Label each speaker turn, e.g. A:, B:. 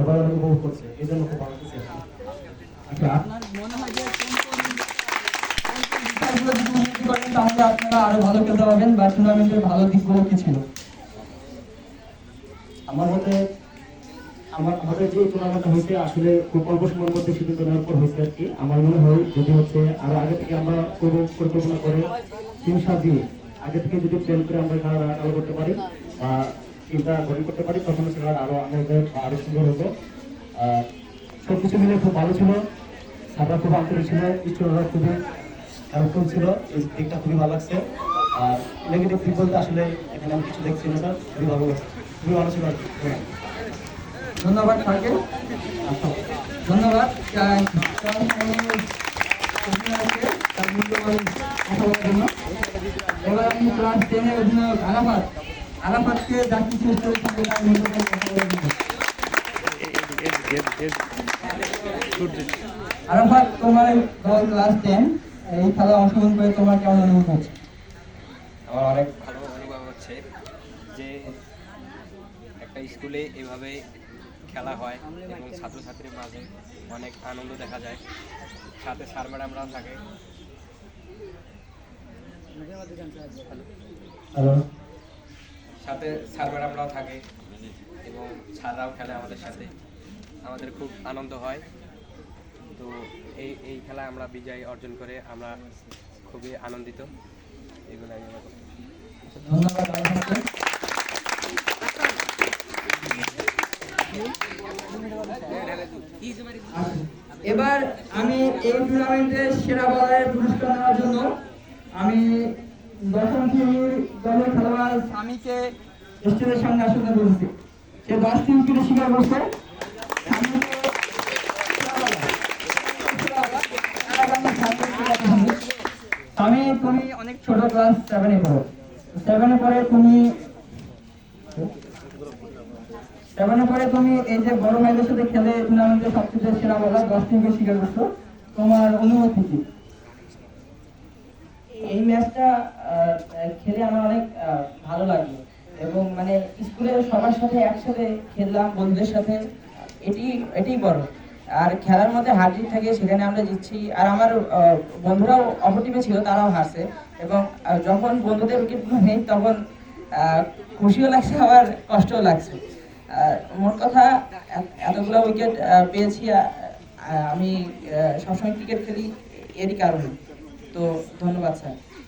A: সবাই অনেক উপভোগ করছে এই জন্য খুব ভালো লাগছে। আচ্ছা
B: আপনার মনে হয় যে কোন কোন কোন কোন বিষয়গুলো যদি উন্নতি করেন তাহলে আপনারা আরও ভালো খেলতে পারবেন বা টুর্নামেন্টের ভালো দিকগুলো কি ছিল?
A: আমার মতে আমার আমাদের যে টুর্নামেন্ট হয়েছে আসলে খুব অল্প সময়ের মধ্যে সিদ্ধান্ত নেওয়ার পর হয়েছে আর কি। আমার মনে হয় যদি হচ্ছে আরও আগে থেকে আমরা পরিকল্পনা করে টিম সাজিয়ে আগে থেকে যদি প্ল্যান করে আমরা খেলা করতে পারি বা চিন্তা গঠন করতে পারি তখন খেলা আরও আমাদের আরও সুন্দর হতো আর সবকিছু মিলে খুব ভালো ছিল সাদা খুব আন্তরিক ছিল ইচ্ছুরা খুবই হেল্পফুল ছিল এই দিকটা খুবই ভালো লাগছে আর নেগেটিভ দিক বলতে আসলে এখানে আমি কিছু দেখছি না স্যার খুবই ভালো লাগছে খুবই ভালো ছিল হ্যাঁ।
B: ধন্যবাদ স্যারকে
A: আচ্ছা
B: ধন্যবাদ এবার আমি ক্লাস টেনের অধিনায়ক আলাফাত বলার জন্য আরাফাত তোমার দল ক্লাস টেন এই খেলা অংশগ্রহণ করে তোমার কেমন অনুভব হচ্ছে?
C: আমার অনেক ভালো অনুভব হচ্ছে যে একটা স্কুলে এভাবে খেলা হয় এবং ছাত্রছাত্রীর মাঝে অনেক আনন্দ দেখা যায়। সাথে স্যার ম্যাডামরাও থাকে।
A: হ্যালো
C: সাথে স্যার ম্যাডামরাও থাকে এবং স্যাররাও খেলে আমাদের সাথে। আমাদের খুব আনন্দ হয়। তো এই এই খেলায় আমরা বিজয় অর্জন করে আমরা খুবই আনন্দিত। এগুলো আমি
B: এবার আমি এই টুর্নামেন্টের সেরা বলারের পুরস্কার নেওয়ার জন্য আমি দশম শ্রেণির দলের খেলোয়াড় স্বামীকে স্টেজের সামনে আসতে বলছি সে দশটি উইকেটে শিকার করছে। আমি তুমি অনেক ছোট ক্লাস সেভেনে পড়ো। সেভেনে পড়ে তুমি সেভেনে পরে তুমি এই যে বড় ভাইদের সাথে খেলে টুর্নামেন্টে সবচেয়ে সেরা বলার দশ টিমকে শিকার করছ। তোমার অনুভূতি কি?
D: এই ম্যাচটা খেলে আমার অনেক ভালো লাগল। এবং মানে স্কুলের সবার সাথে একসাথে খেললাম বন্ধুদের সাথে। এটি, এটাই বড়। আর খেলার মধ্যে হার জিত থাকে, সেখানে আমরা জিতছি। আর আমার বন্ধুরাও অপর টিমে ছিল, তারাও হারছে। এবং যখন বন্ধুদের উইকেট নেই, তখন খুশিও লাগছে, আবার কষ্টও লাগছে। মোট কথা এতগুলো উইকেট পেয়েছি আমি সবসময় ক্রিকেট খেলি এরই কারণে। তো ধন্যবাদ স্যার।